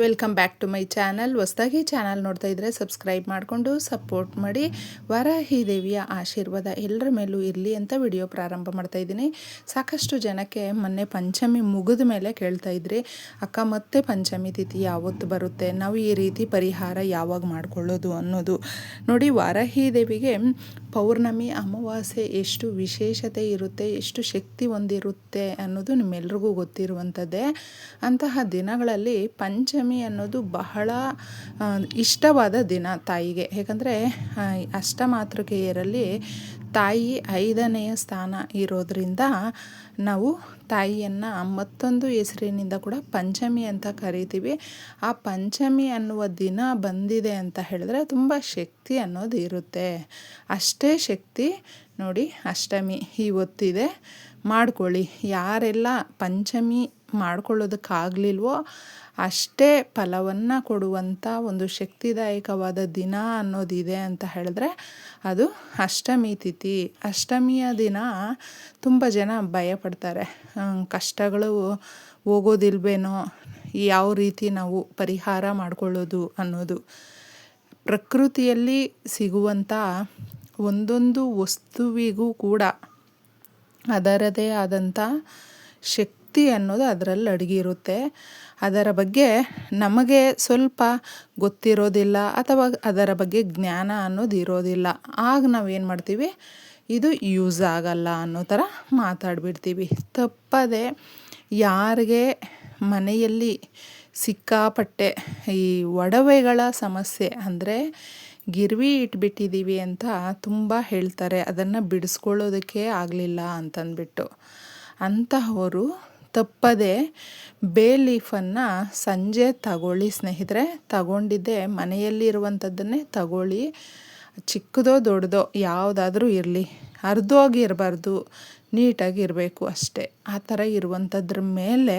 Welcome back to my channel ಹೊಸದಾಗಿ channel ನೋಡ್ತಾ ಇದ್ದರೆ ಸಬ್ಸ್ಕ್ರೈಬ್ ಮಾಡಿಕೊಂಡು ಸಪೋರ್ಟ್ ಮಾಡಿ. ವರಾಹಿ ದೇವಿಯ ಆಶೀರ್ವಾದ ಎಲ್ಲರ ಮೇಲೂ ಇರಲಿ ಅಂತ ವಿಡಿಯೋ ಪ್ರಾರಂಭ ಮಾಡ್ತಾ ಇದ್ದೀನಿ. ಸಾಕಷ್ಟು ಜನಕ್ಕೆ ಮೊನ್ನೆ ಪಂಚಮಿ ಮುಗಿದ ಮೇಲೆ ಕೇಳ್ತಾ ಇದ್ರಿ, ಅಕ್ಕ, ಮತ್ತೆ ಪಂಚಮಿ ತಿಥಿ ಯಾವತ್ತು ಬರುತ್ತೆ? ನಾವು ಈ ರೀತಿ ಪರಿಹಾರ ಯಾವಾಗ ಮಾಡಿಕೊಳ್ಳೋದು ಅನ್ನೋದು. ನೋಡಿ, ವಾರಾಹಿ ದೇವಿಗೆ ಪೌರ್ಣಮಿ, ಅಮಾವಾಸ್ಯೆ ಎಷ್ಟು ವಿಶೇಷತೆ ಇರುತ್ತೆ, ಎಷ್ಟು ಶಕ್ತಿ ಹೊಂದಿರುತ್ತೆ ಅನ್ನೋದು ನಿಮ್ಮೆಲ್ರಿಗೂ ಗೊತ್ತಿರುವಂಥದ್ದೇ ಅಂತಹ ದಿನಗಳಲ್ಲಿ ಪಂಚಮಿ ಅನ್ನೋದು ಬಹಳ ಇಷ್ಟವಾದ ದಿನ ತಾಯಿಗೆ. ಯಾಕಂದರೆ ಅಷ್ಟಮಾತೃಕೆಯರಲ್ಲಿ ತಾಯಿ ಐದನೆಯ ಸ್ಥಾನ ಇರೋದರಿಂದ ನಾವು ತಾಯಿಯನ್ನು ಮತ್ತೊಂದು ಹೆಸರಿನಿಂದ ಕೂಡ ಪಂಚಮಿ ಅಂತ ಕರಿತೀವಿ. ಆ ಪಂಚಮಿ ಅನ್ನುವ ದಿನ ಬಂದಿದೆ ಅಂತ ಹೇಳಿದ್ರೆ ತುಂಬ ಶಕ್ತಿ ಅನ್ನೋದು ಇರುತ್ತೆ. ಅಷ್ಟೇ ಶಕ್ತಿ ನೋಡಿ ಅಷ್ಟಮಿ ಇವತ್ತಿದೆ ಮಾಡ್ಕೊಳ್ಳಿ. ಯಾರೆಲ್ಲ ಪಂಚಮಿ ಮಾಡ್ಕೊಳ್ಳೋದಕ್ಕಾಗಲಿಲ್ವೋ ಅಷ್ಟೇ ಫಲವನ್ನು ಕೊಡುವಂಥ ಒಂದು ಶಕ್ತಿದಾಯಕವಾದ ದಿನ ಅನ್ನೋದಿದೆ ಅಂತ ಹೇಳಿದ್ರೆ ಅದು ಅಷ್ಟಮಿ ತಿಥಿ. ಅಷ್ಟಮಿಯ ದಿನ ತುಂಬ ಜನ ಭಯಪಡ್ತಾರೆ. ಕಷ್ಟಗಳು ಹೋಗೋದಿಲ್ವೇನೋ, ಯಾವ ರೀತಿ ನಾವು ಪರಿಹಾರ ಮಾಡಿಕೊಳ್ಳೋದು ಅನ್ನೋದು. ಪ್ರಕೃತಿಯಲ್ಲಿ ಸಿಗುವಂಥ ಒಂದೊಂದು ವಸ್ತುವಿಗೂ ಕೂಡ ಅದರದೇ ಆದಂಥ ಶಕ್ತಿ ಅನ್ನೋದು ಅದರಲ್ಲಿ ಅಡಗಿರುತ್ತೆ. ಅದರ ಬಗ್ಗೆ ನಮಗೆ ಸ್ವಲ್ಪ ಗೊತ್ತಿರೋದಿಲ್ಲ ಅಥವಾ ಅದರ ಬಗ್ಗೆ ಜ್ಞಾನ ಅನ್ನೋದು ಇರೋದಿಲ್ಲ. ಆಗ ನಾವೇನು ಮಾಡ್ತೀವಿ? ಇದು ಯೂಸ್ ಆಗಲ್ಲ ಅನ್ನೋ ಥರ ಮಾತಾಡ್ಬಿಡ್ತೀವಿ. ತಪ್ಪದೆ ಯಾರಿಗೆ ಮನೆಯಲ್ಲಿ ಸಿಕ್ಕಾಪಟ್ಟೆ ಈ ಒಡವೆಗಳ ಸಮಸ್ಯೆ ಅಂದರೆ ಗಿರ್ವಿ ಇಟ್ಬಿಟ್ಟಿದ್ದೀವಿ ಅಂತ ತುಂಬ ಹೇಳ್ತಾರೆ. ಅದನ್ನು ಬಿಡಿಸ್ಕೊಳ್ಳೋದಕ್ಕೆ ಆಗಲಿಲ್ಲ ಅಂತಂದ್ಬಿಟ್ಟು. ಅಂತಹವರು ತಪ್ಪದೆ ಬೇ ಲೀಫನ್ನು ಸಂಜೆ ತಗೊಳ್ಳಿ ಸ್ನೇಹಿತರೆ. ತಗೊಂಡಿದ್ದೆ ಮನೆಯಲ್ಲಿರುವಂಥದ್ದನ್ನೇ ತಗೊಳ್ಳಿ. ಚಿಕ್ಕದೋ ದೊಡ್ಡದೋ ಯಾವುದಾದ್ರೂ ಇರಲಿ. ಅರ್ಧೋಗಿ ಇರಬಾರ್ದು, ನೀಟಾಗಿ ಇರಬೇಕು ಅಷ್ಟೇ. ಆ ಥರ ಇರುವಂಥದ್ರ ಮೇಲೆ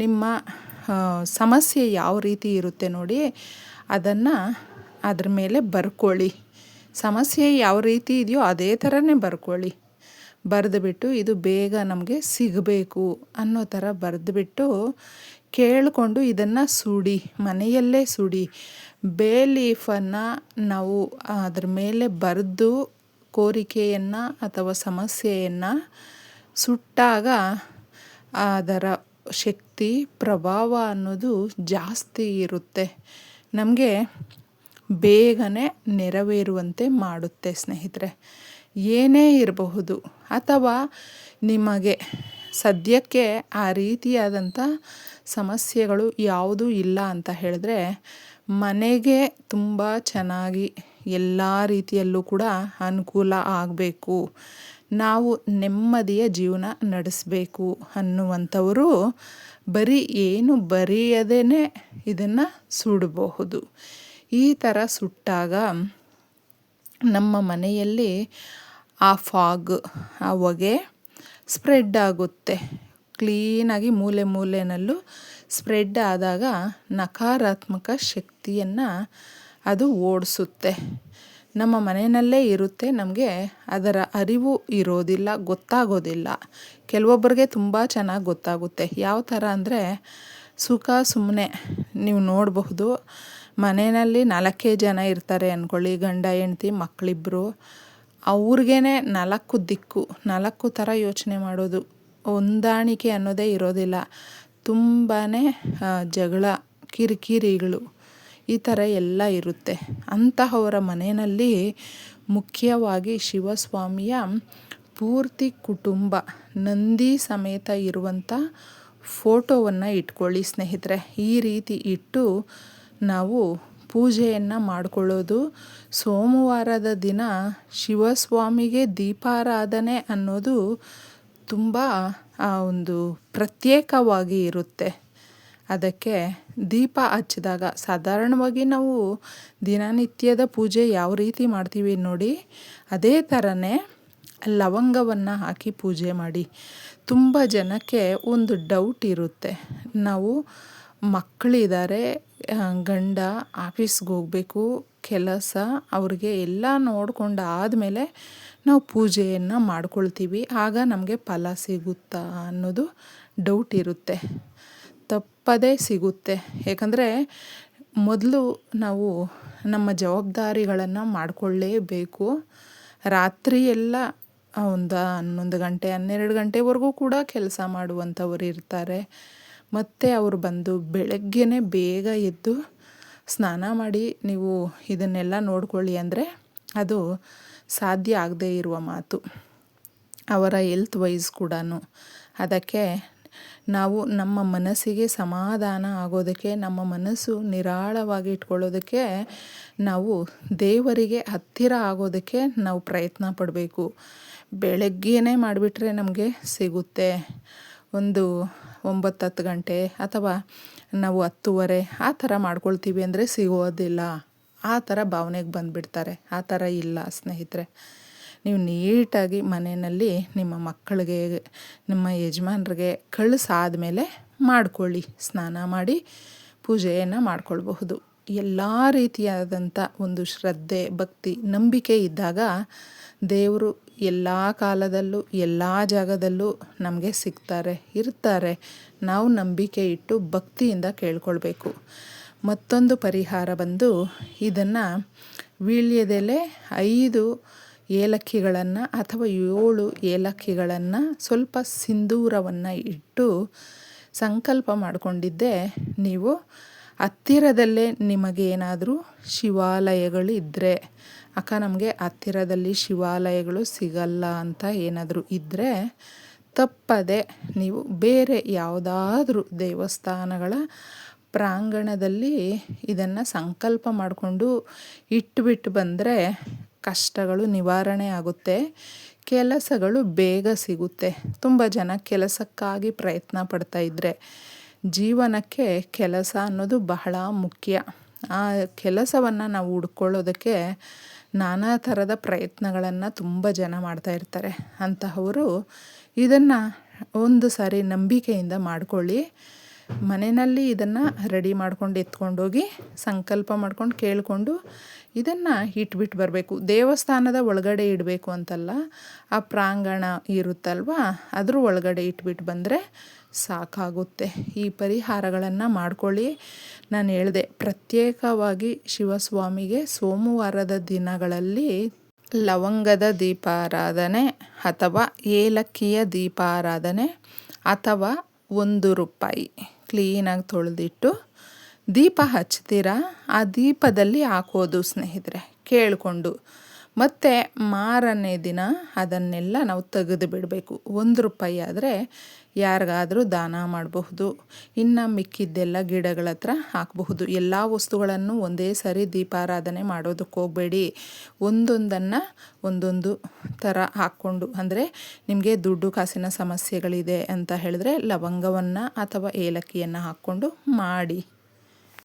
ನಿಮ್ಮ ಸಮಸ್ಯೆ ಯಾವ ರೀತಿ ಇರುತ್ತೆ ನೋಡಿ ಅದನ್ನು ಅದ್ರ ಮೇಲೆ ಬರ್ಕೊಳ್ಳಿ. ಸಮಸ್ಯೆ ಯಾವ ರೀತಿ ಇದೆಯೋ ಅದೇ ಥರನೇ ಬರ್ಕೊಳ್ಳಿ. ಬರೆದುಬಿಟ್ಟು ಇದು ಬೇಗ ನಮಗೆ ಸಿಗಬೇಕು ಅನ್ನೋ ಥರ ಬರೆದುಬಿಟ್ಟು ಕೇಳಿಕೊಂಡು ಇದನ್ನು ಸುಡಿ, ಮನೆಯಲ್ಲೇ ಸುಡಿ. ಬೇ ಲೀಫನ್ನು ನಾವು ಅದ್ರ ಮೇಲೆ ಬರೆದು ಕೋರಿಕೆಯನ್ನು ಅಥವಾ ಸಮಸ್ಯೆಯನ್ನು ಸುಟ್ಟಾಗ ಅದರ ಶಕ್ತಿ, ಪ್ರಭಾವ ಅನ್ನೋದು ಜಾಸ್ತಿ ಇರುತ್ತೆ. ನಮಗೆ ಬೇಗನೆ ನೆರವೇರುವಂತೆ ಮಾಡುತ್ತೆ ಸ್ನೇಹಿತರೆ. ಏನೇ ಇರಬಹುದು ಅಥವಾ ನಿಮಗೆ ಸದ್ಯಕ್ಕೆ ಆ ರೀತಿಯಾದಂಥ ಸಮಸ್ಯೆಗಳು ಯಾವುದೂ ಇಲ್ಲ ಅಂತ ಹೇಳಿದ್ರೆ ಮನೆಗೆ ತುಂಬ ಚೆನ್ನಾಗಿ ಎಲ್ಲ ರೀತಿಯಲ್ಲೂ ಕೂಡ ಅನುಕೂಲ ಆಗಬೇಕು. ನಾವು ನೆಮ್ಮದಿಯ ಜೀವನ ನಡೆಸಬೇಕು ಅನ್ನುವಂಥವರು ಬರೀ ಏನು ಬರೆಯದೇ ಇದನ್ನು ಸುಡಬಹುದು. ಈ ಥರ ಸುಟ್ಟಾಗ ನಮ್ಮ ಮನೆಯಲ್ಲಿ ಆ ಫಾಗ್, ಆ ಹೊಗೆ ಸ್ಪ್ರೆಡ್ ಆಗುತ್ತೆ. ಕ್ಲೀನಾಗಿ ಮೂಲೆ ಮೂಲೆಯಲ್ಲೂ ಸ್ಪ್ರೆಡ್ ಆದಾಗ ನಕಾರಾತ್ಮಕ ಶಕ್ತಿಯನ್ನು ಅದು ಓಡಿಸುತ್ತೆ. ನಮ್ಮ ಮನೆಯಲ್ಲೇ ಇರುತ್ತೆ, ನಮಗೆ ಅದರ ಅರಿವು ಇರೋದಿಲ್ಲ, ಗೊತ್ತಾಗೋದಿಲ್ಲ. ಕೆಲವೊಬ್ಬರಿಗೆ ತುಂಬ ಚೆನ್ನಾಗಿ ಗೊತ್ತಾಗುತ್ತೆ. ಯಾವ ಥರ ಅಂದರೆ ಸುಖ ಸುಮ್ಮನೆ ನೀವು ನೋಡಬಹುದು. ಮನೆಯಲ್ಲಿ ನಾಲ್ಕೇ ಜನ ಇರ್ತಾರೆ ಅಂದ್ಕೊಳ್ಳಿ ಗಂಡ, ಹೆಂಡ್ತಿ ಮಕ್ಕಳಿಬ್ಬರು ಅವ್ರಿಗೇ ನಾಲ್ಕು ದಿಕ್ಕು, ನಾಲ್ಕು ಥರ ಯೋಚನೆ ಮಾಡೋದು. ಹೊಂದಾಣಿಕೆ ಅನ್ನೋದೇ ಇರೋದಿಲ್ಲ. ತುಂಬಾ ಜಗಳ, ಕಿರಿಕಿರಿಗಳು ಈ ಥರ ಎಲ್ಲ ಇರುತ್ತೆ. ಅಂತಹವರ ಮನೆಯಲ್ಲಿ ಮುಖ್ಯವಾಗಿ ಶಿವಸ್ವಾಮಿಯ ಪೂರ್ತಿ ಕುಟುಂಬ, ನಂದಿ ಸಮೇತ ಇರುವಂಥ ಫೋಟೋವನ್ನು ಇಟ್ಕೊಳ್ಳಿ ಸ್ನೇಹಿತರೆ. ಈ ರೀತಿ ಇಟ್ಟು ನಾವು ಪೂಜೆಯನ್ನು ಮಾಡಿಕೊಳ್ಳೋದು. ಸೋಮವಾರದ ದಿನ ಶಿವಸ್ವಾಮಿಗೆ ದೀಪಾರಾಧನೆ ಅನ್ನೋದು ತುಂಬ ಒಂದು ಪ್ರತ್ಯೇಕವಾಗಿ ಇರುತ್ತೆ. ಅದಕ್ಕೆ ದೀಪ ಹಚ್ಚಿದಾಗ ಸಾಧಾರಣವಾಗಿ ನಾವು ದಿನನಿತ್ಯದ ಪೂಜೆ ಯಾವ ರೀತಿ ಮಾಡ್ತೀವಿ ನೋಡಿ, ಅದೇ ಥರನೇ ಲವಂಗವನ್ನು ಹಾಕಿ ಪೂಜೆ ಮಾಡಿ. ತುಂಬ ಜನಕ್ಕೆ ಒಂದು ಡೌಟ್ ಇರುತ್ತೆ. ನಾವು ಮಕ್ಕಳಿದ್ದಾರೆ ಗಂಡ ಆಫೀಸ್ಗೆ ಹೋಗಬೇಕು, ಕೆಲಸ ಅವ್ರಿಗೆ ಎಲ್ಲ ನೋಡ್ಕೊಂಡು ಆದಮೇಲೆ ನಾವು ಪೂಜೆಯನ್ನು ಮಾಡ್ಕೊಳ್ತೀವಿ. ಆಗ ನಮಗೆ ಫಲ ಸಿಗುತ್ತಾ ಅನ್ನೋದು ಡೌಟ್ ಇರುತ್ತೆ. ತಪ್ಪದೇ ಸಿಗುತ್ತೆ. ಯಾಕಂದರೆ ಮೊದಲು ನಾವು ನಮ್ಮ ಜವಾಬ್ದಾರಿಗಳನ್ನು ಮಾಡಿಕೊಳ್ಳೇಬೇಕು. ರಾತ್ರಿ ಎಲ್ಲ ಒಂದು ಹನ್ನೊಂದು ಗಂಟೆ, ಹನ್ನೆರಡು ಗಂಟೆವರೆಗೂ ಕೂಡ ಕೆಲಸ ಮಾಡುವಂಥವ್ರು ಇರ್ತಾರೆ. ಮತ್ತು ಅವರು ಬಂದು ಬೆಳಗ್ಗೆನೇ ಬೇಗ ಎದ್ದು ಸ್ನಾನ ಮಾಡಿ ನೀವು ಇದನ್ನೆಲ್ಲ ನೋಡ್ಕೊಳ್ಳಿ ಅಂದರೆ ಅದು ಸಾಧ್ಯ ಆಗದೇ ಇರುವ ಮಾತು. ಅವರ ಎಲ್ತ್ ವೈಸ್ ಕೂಡ ಅದಕ್ಕೆ ನಾವು ನಮ್ಮ ಮನಸ್ಸಿಗೆ ಸಮಾಧಾನ ಆಗೋದಕ್ಕೆ, ನಮ್ಮ ಮನಸ್ಸು ನಿರಾಳವಾಗಿ ಇಟ್ಕೊಳ್ಳೋದಕ್ಕೆ, ನಾವು ದೇವರಿಗೆ ಹತ್ತಿರ ಆಗೋದಕ್ಕೆ ನಾವು ಪ್ರಯತ್ನ ಪಡಬೇಕು. ಬೆಳಗ್ಗೆನೇ ಮಾಡಿಬಿಟ್ರೆ ನಮಗೆ ಸಿಗುತ್ತೆ. ಒಂದು ಒಂಬತ್ತು ಹತ್ತು ಗಂಟೆ ಅಥವಾ ನಾವು ಹತ್ತುವರೆ ಆ ಥರ ಮಾಡ್ಕೊಳ್ತೀವಿ ಅಂದರೆ ಸಿಗೋದಿಲ್ಲ. ಆ ಥರ ಭಾವನೆಗೆ ಬಂದುಬಿಡ್ತಾರೆ. ಆ ಥರ ಇಲ್ಲ ಸ್ನೇಹಿತರೆ. ನೀವು ನೀಟಾಗಿ ಮನೆಯಲ್ಲಿ ನಿಮ್ಮ ಮಕ್ಕಳಿಗೆ, ನಿಮ್ಮ ಯಜಮಾನ್ರಿಗೆ ಕಳಿಸಾದ್ಮೇಲೆ ಮಾಡ್ಕೊಳ್ಳಿ. ಸ್ನಾನ ಮಾಡಿ ಪೂಜೆಯನ್ನು ಮಾಡ್ಕೊಳ್ಬಹುದು. ಎಲ್ಲ ರೀತಿಯಾದಂಥ ಒಂದು ಶ್ರದ್ಧೆ, ಭಕ್ತಿ, ನಂಬಿಕೆ ಇದ್ದಾಗ ದೇವರು ಎಲ್ಲ ಕಾಲದಲ್ಲೂ, ಎಲ್ಲ ಜಾಗದಲ್ಲೂ ನಮಗೆ ಸಿಗ್ತಾರೆ, ಇರ್ತಾರೆ. ನಾವು ನಂಬಿಕೆ ಇಟ್ಟು ಭಕ್ತಿಯಿಂದ ಕೇಳ್ಕೊಳ್ಬೇಕು. ಮತ್ತೊಂದು ಪರಿಹಾರ ಬಂದು ಇದನ್ನು ವೀಳ್ಯದೆಲೆ ಐದು ಏಲಕ್ಕಿಗಳನ್ನು ಅಥವಾ ಏಳು ಏಲಕ್ಕಿಗಳನ್ನು ಸ್ವಲ್ಪ ಸಿಂಧೂರವನ್ನು ಇಟ್ಟು ಸಂಕಲ್ಪ ಮಾಡಿಕೊಂಡಿದ್ದೆ. ನೀವು ಹತ್ತಿರದಲ್ಲೇ ನಿಮಗೇನಾದರೂ ಶಿವಾಲಯಗಳು ಇದ್ದರೆ ಅಕ್ಕ ನಮಗೆ ಹತ್ತಿರದಲ್ಲಿ ಶಿವಾಲಯಗಳು ಸಿಗಲ್ಲ ಅಂತ ಏನಾದರೂ ಇದ್ದರೆ ತಪ್ಪದೆ ನೀವು ಬೇರೆ ಯಾವುದಾದ್ರೂ ದೇವಸ್ಥಾನಗಳ ಪ್ರಾಂಗಣದಲ್ಲಿ ಇದನ್ನು ಸಂಕಲ್ಪ ಮಾಡಿಕೊಂಡು ಇಟ್ಟುಬಿಟ್ಟು ಬಂದರೆ ಕಷ್ಟಗಳು ನಿವಾರಣೆ ಆಗುತ್ತೆ, ಕೆಲಸಗಳು ಬೇಗ ಸಿಗುತ್ತೆ. ತುಂಬ ಜನ ಕೆಲಸಕ್ಕಾಗಿ ಪ್ರಯತ್ನ ಪಡ್ತಾ ಇದ್ದರೆ ಜೀವನಕ್ಕೆ ಕೆಲಸ ಅನ್ನೋದು ಬಹಳ ಮುಖ್ಯ. ಆ ಕೆಲಸವನ್ನು ನಾವು ಹುಡ್ಕೊಳ್ಳೋದಕ್ಕೆ ನಾನಾ ಥರದ ಪ್ರಯತ್ನಗಳನ್ನು ತುಂಬ ಜನ ಮಾಡ್ತಾ ಇರ್ತಾರೆ. ಅಂತಹವರು ಇದನ್ನು ಒಂದು ಸಾರಿ ನಂಬಿಕೆಯಿಂದ ಮಾಡಿಕೊಳ್ಳಿ. ಮನೆಯಲ್ಲಿ ಇದನ್ನು ರೆಡಿ ಮಾಡ್ಕೊಂಡು ಎತ್ಕೊಂಡೋಗಿ ಸಂಕಲ್ಪ ಮಾಡ್ಕೊಂಡು ಕೇಳಿಕೊಂಡು ಇದನ್ನು ಇಟ್ಬಿಟ್ಟು ಬರಬೇಕು. ದೇವಸ್ಥಾನದ ಒಳಗಡೆ ಇಡಬೇಕು ಅಂತಲ್ಲ, ಆ ಪ್ರಾಂಗಣ ಇರುತ್ತಲ್ವ, ಅದ್ರ ಒಳಗಡೆ ಇಟ್ಬಿಟ್ಟು ಬಂದರೆ ಸಾಕಾಗುತ್ತೆ. ಈ ಪರಿಹಾರಗಳನ್ನು ಮಾಡ್ಕೊಳ್ಳಿ. ನಾನು ಹೇಳಿದೆ, ಪ್ರತ್ಯೇಕವಾಗಿ ಶಿವಸ್ವಾಮಿಗೆ ಸೋಮವಾರದ ದಿನಗಳಲ್ಲಿ ಲವಂಗದ ದೀಪಾರಾಧನೆ ಅಥವಾ ಏಲಕ್ಕಿಯ ದೀಪಾರಾಧನೆ ಅಥವಾ ಒಂದು ರೂಪಾಯಿ. ಕ್ಲೀನಾಗಿ ತೊಳೆದಿಟ್ಟು ದೀಪ ಹಚ್ತೀರಾ? ಆ ದೀಪದಲ್ಲಿ ಹಾಕೋದು ಸ್ನೇಹಿತರೆ ಕೇಳಿಕೊಂಡು. ಮತ್ತು ಮಾರನೇ ದಿನ ಅದನ್ನೆಲ್ಲ ನಾವು ತೆಗೆದು ಬಿಡಬೇಕು. ಒಂದು ರೂಪಾಯಿ ಆದರೆ ಯಾರಿಗಾದರೂ ದಾನ ಮಾಡಬಹುದು. ಇನ್ನು ಮಿಕ್ಕಿದ್ದೆಲ್ಲ ಗಿಡಗಳ ಹತ್ರ ಹಾಕಬಹುದು. ಎಲ್ಲ ವಸ್ತುಗಳನ್ನು ಒಂದೇ ಸರಿ ದೀಪಾರಾಧನೆ ಮಾಡೋದಕ್ಕೆ ಹೋಗಬೇಡಿ. ಒಂದೊಂದನ್ನು ಒಂದೊಂದು ಥರ ಹಾಕ್ಕೊಂಡು, ಅಂದರೆ ನಿಮಗೆ ದುಡ್ಡು ಕಾಸಿನ ಸಮಸ್ಯೆಗಳಿದೆ ಅಂತ ಹೇಳಿದ್ರೆ ಲವಂಗವನ್ನು ಅಥವಾ ಏಲಕ್ಕಿಯನ್ನು ಹಾಕ್ಕೊಂಡು ಮಾಡಿ.